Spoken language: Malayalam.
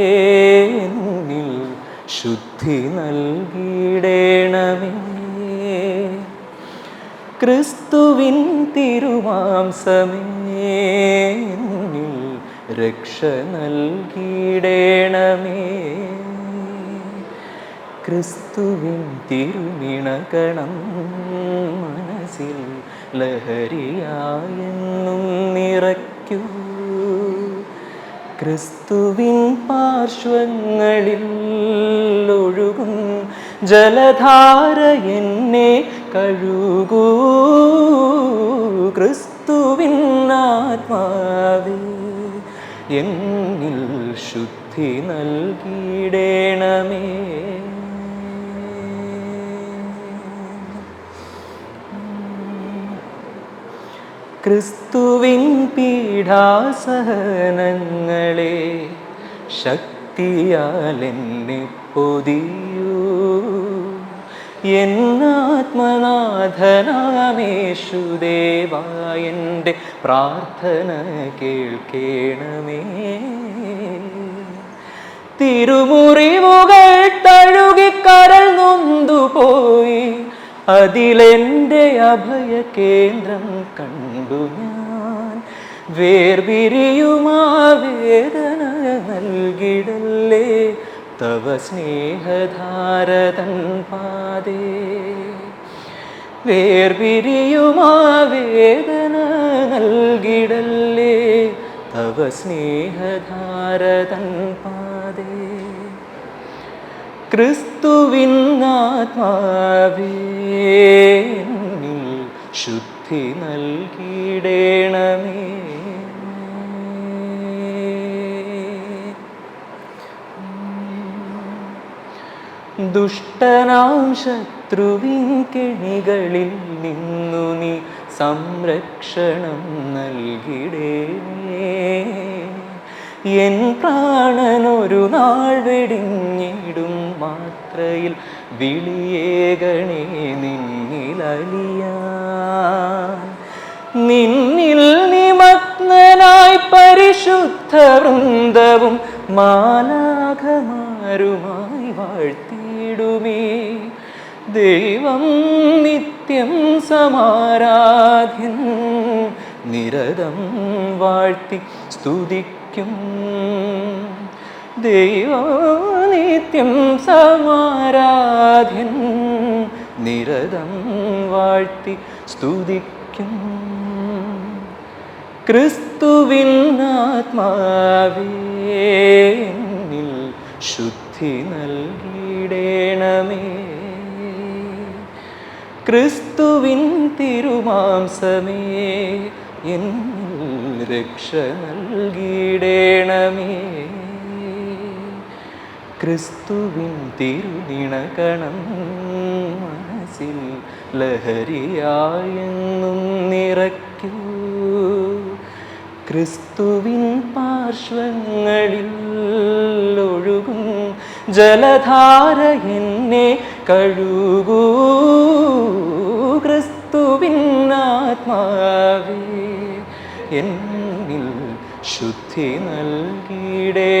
എന്നിൽ ശുദ്ധി നൽകിയിടേണമേ. ക്രിസ്തുവിൻ തിരുമാംസമേ എന്നിൽ രക്ഷ നൽകിയിടേണമേ. ക്രിസ്തുവിൻ തിരുമിണകണം മനസ്സിൽ ലഹരിയായെന്നും ക്രിസ്തുവിൻ പാർശ്വങ്ങളിൽ ഒഴുകും ജലധാര എന്നെ കഴുകൂ. ക്രിസ്തുവിൻ ആത്മാവേ എന്നിൽ ശുദ്ധി നൽകിയിടേണമേ. ക്രിസ്തുവിൻ പീഠാസഹനങ്ങളെ ശക്തിയാൽ എന്നെ പൊതിയൂ. എന്നാത്മനാഥനാമേശുദേവായന്റെ പ്രാർത്ഥന കേൾക്കേണമേ. തിരുമുറിവുകൾ തഴുകിക്കരൽ നൊന്തുപോയി. അതിലെന്റെ അഭയകേന്ദ്രം കണ്ടു ഞാൻ. വേർപിരിയുമാ വേദന നൽകിടല്ലേ. തവ സ്നേഹധാരതൻ പാതേ. വേർപിരിയുമാ വേദന നൽകിടല്ലേ. തവ സ്നേഹധാരതൻ പാതേ. എന്നിൽ ശുദ്ധി നൽകിയിടേണമേ. ദുഷ്ടനാം ശത്രുവിൻ കെണികളിൽ നിന്നു നീ സംരക്ഷണം നൽകിടേണേ എൻ പ്രാണനൊരു നാൾ വെടിഞ്ഞിടും മാത്രയിൽ വിളിയേകണേ നിന്നിലിയ നിന്നിൽ നിമഗ്നായി പരിശുദ്ധ വൃന്ദവും മാലാഖമാരുമായി വാഴ്ത്തിയിടുമേ. ദൈവം നിത്യം സമാരാധ്യൻ നിരതം വാഴ്ത്തി സ്തുതിക്കും. ദൈവം നിത്യം സമാരാധ്യൻ നിരതം വാഴ്ത്തി സ്തുതിക്കും. ക്രിസ്തുവിൻ ആത്മാവേനിൽ ശുദ്ധി നൽകിയിടേണമേ ക്രിസ്തുവിൻ തിരുമാംസമേ എന്നിൽ രക്ഷ നൽകിയിടേണമേ ക്രിസ്തുവിൻ തിരുനിണകണം മനസ്സിൽ ലഹരിയായെന്നും നിറയ്ക്കൂ. ക്രിസ്തുവിൻ പാർശ്വങ്ങളിൽ ഒഴുകും ജലധാര എന്നെ കഴുകൂ. ക്രിസ്തുവിൻ ആത്മാവേ എന്നിൽ ശുദ്ധി നൽകിയിടേ